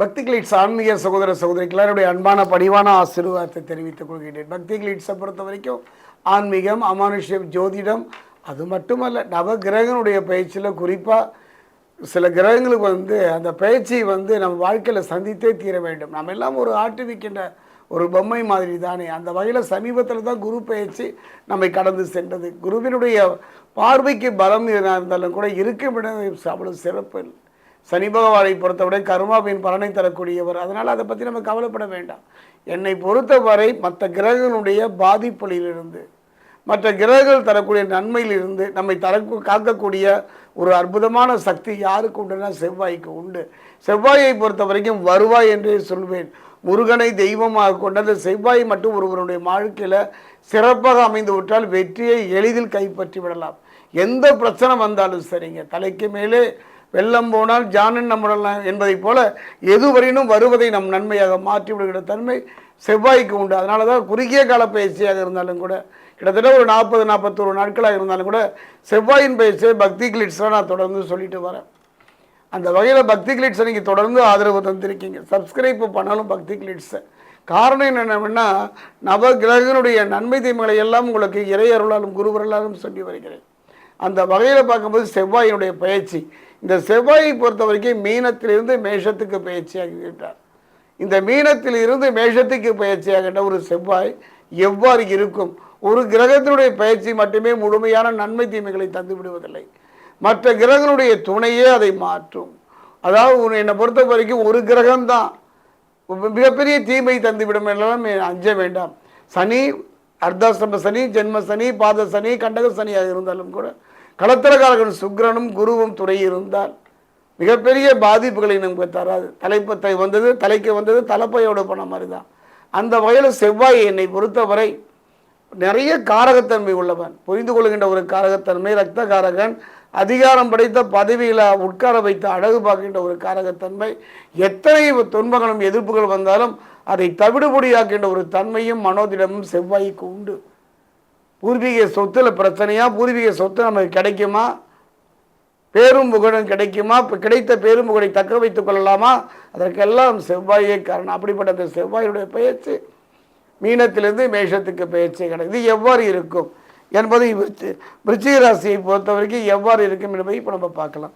பக்தி கிளீட்ஸ் ஆன்மீக சகோதர சகோதரிக்கு எல்லாருடைய அன்பான பணிவான ஆசீர்வாதத்தை தெரிவித்துக் கொள்கின்றேன். பக்தி கிளீட்ஸை பொறுத்த வரைக்கும் ஆன்மீகம் அமானுஷ்யம் ஜோதிடம் அது மட்டுமல்ல நவ கிரகனுடைய பயிற்சியில் குறிப்பாக சில கிரகங்களுக்கு வந்து அந்த பயிற்சியை வந்து நம்ம வாழ்க்கையில் சந்தித்தே தீர வேண்டும். நம்ம எல்லாம் ஒரு ஆட்டுவிக்கின்ற ஒரு பொம்மை மாதிரி தானே. அந்த வகையில் சமீபத்தில் தான் குரு பயிற்சி நம்மை கடந்து சென்றது. குருவினுடைய பார்வைக்கு பலம் இருந்தாலும் கூட இருக்கும் இடம் அவ்வளவு சிறப்பு இல்லை. சனி பகவானை பொறுத்தவரை கருமாவின் பலனை தரக்கூடியவர். அதனால் அதை பற்றி நம்ம கவலைப்பட வேண்டாம். என்னை பொறுத்தவரை மற்ற கிரகங்களுடைய பாதிப்புகளிலிருந்து மற்ற கிரகங்கள் தரக்கூடிய நன்மையிலிருந்து நம்மை தர காக்கக்கூடிய ஒரு அற்புதமான சக்தி யாருக்கு உண்டுனா செவ்வாய்க்கு உண்டு. செவ்வாயை பொறுத்த வரைக்கும் வருவாய் என்றே சொல்வேன். முருகனை தெய்வமாக கொண்ட அந்த செவ்வாய் மட்டும் ஒருவருடைய வாழ்க்கையில் சிறப்பாக அமைந்து விட்டால் வெற்றியை எளிதில் கைப்பற்றி விடலாம். எந்த பிரச்சனை வந்தாலும் சரிங்க. தலைக்கு மேலே வெள்ளம் போனால் ஜானன் நம்மடலாம் என்பதைப் போல எதுவரையினும் வருவதை நம் நன்மையாக மாற்றி விடுகிற தன்மை செவ்வாய்க்கு உண்டு. அதனால தான் குறுகிய கால பயிற்சியாக இருந்தாலும் கூட கிட்டத்தட்ட ஒரு நாற்பது நாற்பத்தொரு நாட்களாக இருந்தாலும் கூட செவ்வாயின் பயிற்சியை பக்தி கிளிட்ஸில் நான் தொடர்ந்து சொல்லிட்டு வரேன். அந்த வகையில் பக்தி கிளிட்ஸை நீங்கள் தொடர்ந்து ஆதரவு தந்திருக்கீங்க. சப்ஸ்கிரைப் பண்ணாலும் பக்தி கிளிட்ஸை. காரணம் என்னென்னா நவ கிரகனுடைய நன்மை தீமைகளை எல்லாம் உங்களுக்கு இறையருளாலும் குருவருளாலும் சொல்லி வருகிறேன். அந்த வகையில் பார்க்கும்போது செவ்வாயினுடைய பயிற்சி இந்த செவ்வாயை பொறுத்த வரைக்கும் மீனத்திலிருந்து மேஷத்துக்கு பயிற்சியாகிவிட்டார் இந்த மீனத்தில் இருந்து மேஷத்துக்கு பயிற்சியாகின்ற ஒரு செவ்வாய் எவ்வாறு இருக்கும்? ஒரு கிரகத்தினுடைய பயிற்சி மட்டுமே முழுமையான நன்மை தீமைகளை தந்து விடுவதில்லை. மற்ற கிரகங்களுடைய துணையே அதை மாற்றும். அதாவது என்னை பொறுத்த வரைக்கும் ஒரு கிரகம்தான். மிகப்பெரிய தீமை தந்துவிடும் என்றெல்லாம் அஞ்ச வேண்டாம். சனி அர்த்தாசிரம சனி ஜென்ம சனி பாத சனி கண்டக சனியாக இருந்தாலும் கூட களத்திரகாரகன் சுக்கிரனும் குருவும் துறை இருந்தால் மிகப்பெரிய பாதிப்புகளை நமக்கு தராது. தலைப்பத்தை வந்தது தலைக்கு வந்தது தலைப்பையோட பண்ண மாதிரி தான் அந்த வகையில் செவ்வாய் என்னை பொறுத்தவரை நிறைய காரகத்தன்மை உள்ளவன். புரிந்து கொள்கின்ற ஒரு காரகத்தன்மை ரத்த காரகன் அதிகாரம் படைத்த பதவியில் உட்கார வைத்து அழகு பார்க்கின்ற ஒரு காரகத்தன்மை எத்தனை துன்பங்களும் எதிர்ப்புகள் வந்தாலும் அதை தவிடுபொடியாக்கின்ற ஒரு தன்மையும் மனோதிடமும் செவ்வாய்க்கு உண்டு. பூர்வீக சொத்துல பிரச்சனையா பூர்வீக சொத்து நமக்கு கிடைக்குமா? பேரும் புகழும் கிடைக்குமா? இப்போ கிடைத்த பேரும் புகழை தக்க வைத்துக் கொள்ளலாமா? அதற்கெல்லாம் செவ்வாயே காரணம். அப்படிப்பட்ட அந்த செவ்வாயுடைய பயிற்சி மீனத்திலிருந்து மேஷத்துக்கு பயிற்சி கிடைக்கும் இது எவ்வாறு இருக்கும் என்பதை விருச்சிக ராசியை பொறுத்த வரைக்கும் எவ்வாறு இருக்கும் என்பதை இப்போ நம்ம பார்க்கலாம்.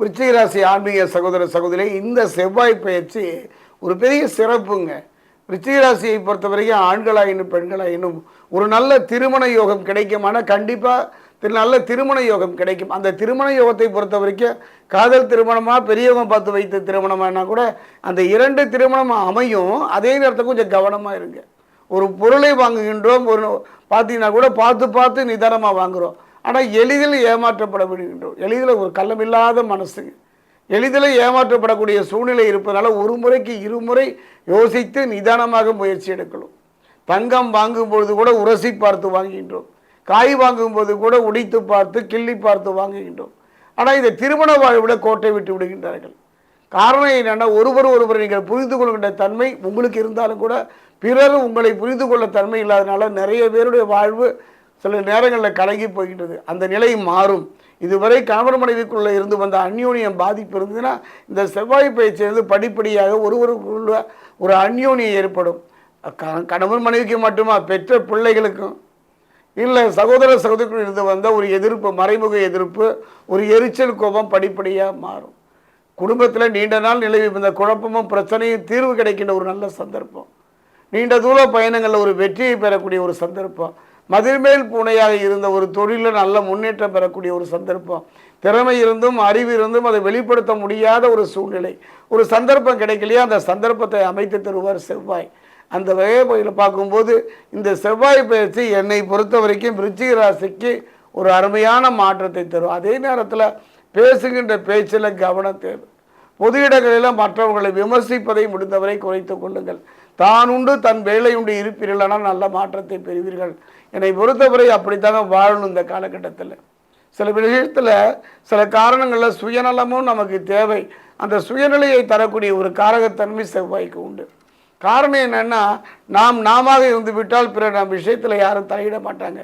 விருச்சிகராசி ஆன்மீக சகோதர சகோதரி இந்த செவ்வாய் பயிற்சி ஒரு பெரிய சிறப்புங்க. விருச்சிகராசியை பொறுத்த வரைக்கும் ஆண்களாயினும் பெண்களாயினும் ஒரு நல்ல திருமண யோகம் கிடைக்கும். ஆனால் கண்டிப்பாக நல்ல திருமண யோகம் கிடைக்கும். அந்த திருமண யோகத்தை பொறுத்த வரைக்கும் காதல் திருமணமாக பெரியவங்க பார்த்து வைத்த திருமணமானா கூட அந்த இரண்டு திருமணம் அமையும். அதே நேரத்தில் கொஞ்சம் கவனமாக இருங்க. ஒரு பொருளை வாங்குகின்றோம். ஒரு பார்த்தீங்கன்னா கூட பார்த்து பார்த்து நிதானமாக வாங்குகிறோம் ஆனால் எளிதில் ஏமாற்றப்பட விடுகின்றோம் எளிதில் ஒரு கள்ளமில்லாத மனசு. எளிதில் ஏமாற்றப்படக்கூடிய சூழ்நிலை இருப்பதனால ஒரு முறைக்கு இருமுறை யோசித்து நிதானமாக முயற்சி எடுக்கணும். தங்கம் வாங்கும்பொழுது கூட உரசி பார்த்து வாங்குகின்றோம். காய் வாங்கும்போது கூட உடைத்து பார்த்து கிள்ளி பார்த்து வாங்குகின்றோம். ஆனால் இந்த திருமண வாழ்வில் கோட்டை விட்டு விடுகின்றார்கள். காரணம் என்னென்னா ஒருவர் ஒருவர் நீங்கள் புரிந்து கொள்கின்ற தன்மை உங்களுக்கு இருந்தாலும் கூட பிறர் உங்களை புரிந்து கொள்ள தன்மை இல்லாதனால நிறைய பேருடைய வாழ்வு சில நேரங்களில் கலங்கி போய்கிட்டது. அந்த நிலை மாறும். இதுவரை கணவர் மனைவிக்குள்ளே இருந்து வந்த அந்யோனியம் பாதிப்பு இருந்ததுன்னா இந்த செவ்வாய் பயிற்சியிலிருந்து படிப்படியாக ஒருவருக்குள்ள ஒரு அந்யோனியம் ஏற்படும். கணவன் மனைவிக்கு மட்டுமா? பெற்ற பிள்ளைகளுக்கும். இல்லை சகோதர சகோதரிக்குள் இருந்து வந்த ஒரு எதிர்ப்பு மறைமுக எதிர்ப்பு ஒரு எரிச்சல் கோபம் படிப்படியாக மாறும். குடும்பத்தில் நீண்ட நாள் நிலவி இந்த குழப்பமும் பிரச்சனையும் தீர்வு கிடைக்கின்ற ஒரு நல்ல சந்தர்ப்பம். நீண்ட தூர பயணங்களில் ஒரு வெற்றியை பெறக்கூடிய ஒரு சந்தர்ப்பம். மதிர்மேல் பூனையாக இருந்த ஒரு தொழிலில் நல்ல முன்னேற்றம் பெறக்கூடிய ஒரு சந்தர்ப்பம். திறமை இருந்தும் அறிவு இருந்தும் அதை வெளிப்படுத்த முடியாத ஒரு சூழ்நிலை. ஒரு சந்தர்ப்பம் கிடைக்கலையே? அந்த சந்தர்ப்பத்தை அமைத்து தருவார் செவ்வாய். அந்த வகையில் பார்க்கும்போது இந்த செவ்வாய் பயிற்சி என்னை பொறுத்த வரைக்கும் விருச்சிக ராசிக்கு ஒரு அருமையான மாற்றத்தை தரும். அதே நேரத்தில் பேசுகின்ற பேச்சில் கவனம் தேவை. பொது இடங்களில் மற்றவர்களை விமர்சிப்பதை முடிந்தவரை குறைத்துக் கொள்ளுங்கள். தான் உண்டு தன் வேலை உண்டு இருப்பீர்களானால் நல்ல மாற்றத்தை பெறுவீர்கள். என்னை பொறுத்தவரை அப்படித்தாங்க வாழணும் இந்த காலகட்டத்தில். சில விஷயத்தில் சில காரணங்களில் சுயநலமும் நமக்கு தேவை. அந்த சுயநிலையை தரக்கூடிய ஒரு காரகத்தன்மை செவ்வாய்க்கு உண்டு. காரணம் என்னென்னா நாம் நாம இருந்துவிட்டால் பிற நம் விஷயத்தில் யாரும் தலையிட மாட்டாங்க.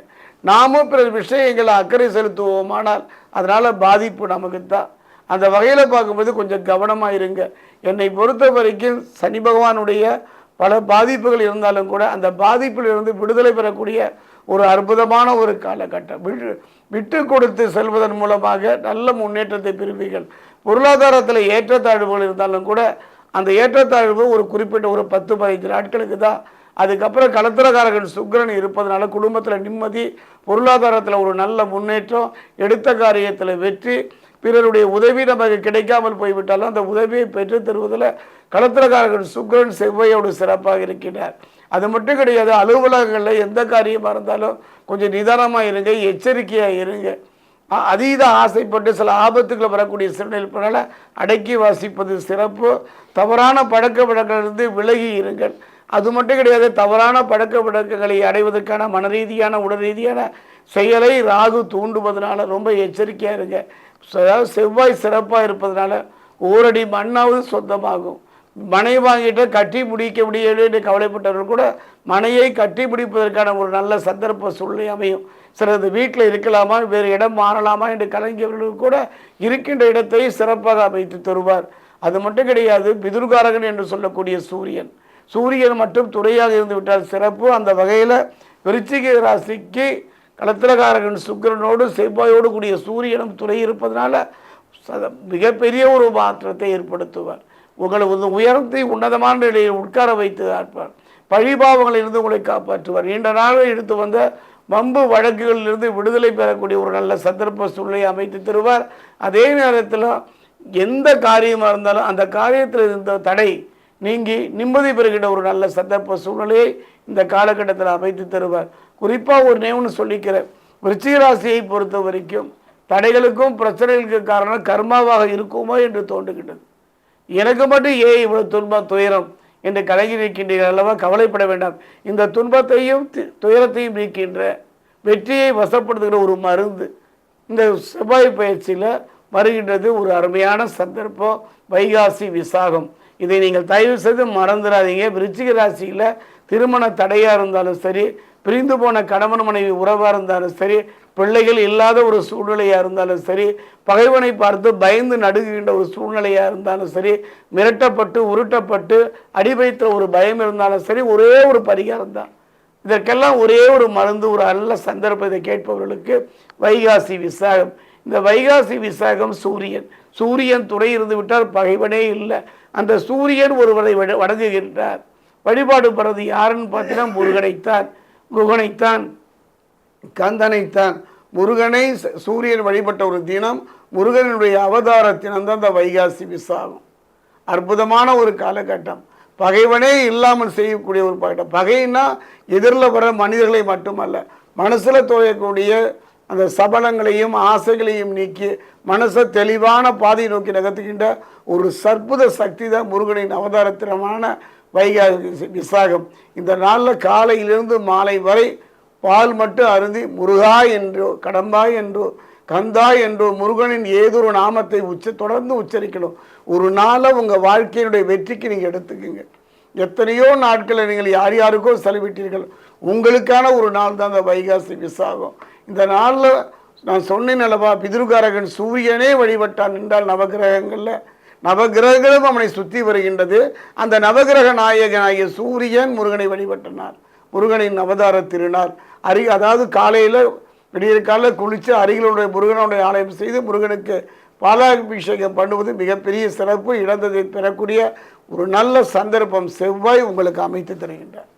நாமும் பிற விஷயங்களை அக்கறை செலுத்துவோமானால் அதனால் பாதிப்பு நமக்கு தான் அந்த வகையில் பார்க்கும்போது கொஞ்சம் கவனமாக இருங்க. என்னை பொறுத்த வரைக்கும் சனி பகவானுடைய பல பாதிப்புகள் இருந்தாலும் கூட அந்த பாதிப்பில் இருந்து விடுதலை பெறக்கூடிய ஒரு அற்புதமான ஒரு காலகட்டம். விட்டு விட்டு கொடுத்து செல்வதன் மூலமாக நல்ல முன்னேற்றத்தை பெறுவீர்கள். பொருளாதாரத்தில் ஏற்றத்தாழ்வுகள் இருந்தாலும் கூட அந்த ஏற்றத்தாழ்வு ஒரு குறிப்பிட்ட ஒரு பத்து பதினஞ்சு நாட்களுக்கு தான். அதுக்கப்புறம் கலத்திரக்காரகன் சுக்கிரன் இருப்பதனால குடும்பத்தில் நிம்மதி பொருளாதாரத்தில் ஒரு நல்ல முன்னேற்றம் எடுத்த காரியத்தில் வெற்றி பிறருடைய உதவி நமக்கு கிடைக்காமல் போய்விட்டாலும் அந்த உதவியை பெற்று தருவதில் களத்திரக்காரர்கள் சுக்கிரன் செவ்வையோடு சிறப்பாக இருக்கிறார் அது மட்டும் கிடையாது அலுவலகங்களில் எந்த காரியமாக இருந்தாலும் கொஞ்சம் நிதானமாக இருங்க எச்சரிக்கையாக இருங்க. அதீத ஆசைப்பட்டு சில ஆபத்துக்களை வரக்கூடிய சூழ்நிலை இருப்பதனால அடக்கி வாசிப்பது சிறப்பு. தவறான பழக்க வழக்கிலிருந்து விலகி இருங்கள். அது மட்டும் கிடையாது தவறான பழக்க வழக்கங்களை அடைவதற்கான மன ரீதியான உடல் ரீதியான செயலை ராகு தூண்டுவதனால ரொம்ப எச்சரிக்கையாக இருங்க. அதாவது செவ்வாய் சிறப்பாக இருப்பதனால ஓரடி மண்ணாவது சொந்தமாகும். மனை வாங்கிட்டு கட்டி முடிக்க முடியலை என்று கவலைப்பட்டவர்கள் கூட மனையை கட்டி முடிப்பதற்கான ஒரு நல்ல சந்தர்ப்ப சூழ்நிலை அமையும். சிலது வீட்டில் இருக்கலாமா வேறு இடம் மாறலாமா என்று கலைஞர்களுக்கு கூட இருக்கின்ற இடத்தை சிறப்பாக அமைத்து தருவார். அது மட்டும் கிடையாது பிதுர்காரகன் என்று சொல்லக்கூடிய சூரியன். சூரியன் மட்டும் துறையாக இருந்து விட்டால் சிறப்பு. அந்த வகையில் விருச்சிக ராசிக்கு களத்திரகாரகன் சுக்கரனோடு செவ்வாயோடு கூடிய சூரியனும் துறை இருப்பதனால சத- மிகப்பெரிய ஒரு மாற்றத்தை ஏற்படுத்துவார். உங்களை வந்து உயர்த்தி உன்னதமான நிலையில் உட்கார வைத்து ஆட்பார். பழிபாவங்களிலிருந்து உங்களை காப்பாற்றுவார். நீண்ட நாள் எடுத்து வந்த வம்பு வழக்குகளிலிருந்து விடுதலை பெறக்கூடிய ஒரு நல்ல சந்தர்ப்ப சூழ்நிலையை அமைத்து தருவார். அதே நேரத்தில் எந்த காரியமாக இருந்தாலும் அந்த காரியத்தில் இருந்த தடை நீங்கி நிம்மதி பெறுகின்ற ஒரு நல்ல சந்தர்ப்ப சூழ்நிலையை இந்த காலகட்டத்தில் அமைத்து தருவார். குறிப்பாக ஒரு நேம்னு சொல்லிக்கிறேன். விருச்சிக ராசியை பொறுத்த வரைக்கும் தடைகளுக்கும் பிரச்சனைகளுக்கு காரணம் கர்மாவாக இருக்குமோ என்று தோன்றுகின்றது. எனக்கு மட்டும் ஏன் இவ்வளோ துன்பம் துயரம் என்று கலங்கி நிற்கின்றீர்கள் அல்லவா? கவலைப்பட வேண்டாம். இந்த துன்பத்தையும் துயரத்தையும் நீக்கின்ற வெற்றியை வசப்படுத்துகிற ஒரு மருந்து இந்த செவ்வாய் பயிற்சியில் வருகின்றது. ஒரு அருமையான சந்தர்ப்பம். வைகாசி விசாகம். இதை நீங்கள் தயவு செய்து மறந்துடாதீங்க. விருச்சிக ராசியில் திருமண தடையாக இருந்தாலும் சரி பிரிந்து போன கணவன் மனைவி உறவாக இருந்தாலும் சரி பிள்ளைகள் இல்லாத ஒரு சூழ்நிலையாக இருந்தாலும் சரி பகைவனை பார்த்து பயந்து நடுகின்ற ஒரு சூழ்நிலையாக இருந்தாலும் சரி மிரட்டப்பட்டு உருட்டப்பட்டு அடிபைத்த ஒரு பயம் இருந்தாலும் சரி ஒரே ஒரு பரிகாரம் தான். இதற்கெல்லாம் ஒரே ஒரு மருந்து ஒரு நல்ல சந்தர்ப்பத்தை கேட்பவர்களுக்கு வைகாசி விசாகம். இந்த வைகாசி விசாகம் சூரியன். சூரியன் துணை இருந்து விட்டால் பகைவனே இல்லை. அந்த சூரியன் ஒருவரை வட- வணங்குகின்றார். வழிபாடு பெறது யாருன்னு பார்த்தீங்கன்னா முருகனைத்தான். குகனைத்தான் கந்தனைத்தான். முருகனை ச- சூரியன் வழிபட்ட ஒரு தினம் முருகனுடைய அவதார தினம் தான் இந்த வைகாசி விசாகம். அற்புதமான ஒரு காலகட்டம். பகைவனே இல்லாமல் செய்யக்கூடிய ஒரு பாட்டம் பகைன்னா எதிரில் வர மனிதர்களை மட்டுமல்ல மனசில் துவையக்கூடிய அந்த சபலங்களையும் ஆசைகளையும் நீக்கி மனசை தெளிவான பாதையை நோக்கி நகர்த்துகின்ற ஒரு சற்புத சக்தி தான் முருகனின் அவதாரத்திரமான வைகாசி விசாகம். இந்த நாளில் காலையிலிருந்து மாலை வரை பால் மட்டும் அருந்தி முருகா என்றோ கடம்பா என்றோ கந்தா என்றோ முருகனின் ஏதொரு நாமத்தை உச்ச தொடர்ந்து உச்சரிக்கணும். ஒரு நாளை உங்கள் வாழ்க்கையினுடைய வெற்றிக்கு நீங்கள் எடுத்துக்கங்க. எத்தனையோ நாட்களை நீங்கள் யார் யாருக்கோ செலவிட்டீர்கள். உங்களுக்கான ஒரு நாள் தான் அந்த வைகாசி விசாகம். இந்த நாளில் நான் சொன்னேன் அல்லவா பிதிருக்காரகன் சூரியனே வழிபட்டான் என்றால் நவகிரகங்களில் நவகிரகங்களும் அவனை சுற்றி வருகின்றது. அந்த நவகிரக நாயகனாகிய சூரியன் முருகனை வழிபட்டனார். முருகனின் அவதார திருநாள். அரி அதாவது காலையில் விடியற் காலையில் குளித்து அருகிலுடைய முருகனுடைய ஆலயம் செய்து முருகனுக்கு பாலாபிஷேகம் பண்ணுவது மிகப்பெரிய சிறப்பு இழந்ததை பெறக்கூடிய ஒரு நல்ல சந்தர்ப்பம் செவ்வாய் உங்களுக்கு அமைத்து தருகின்றார்.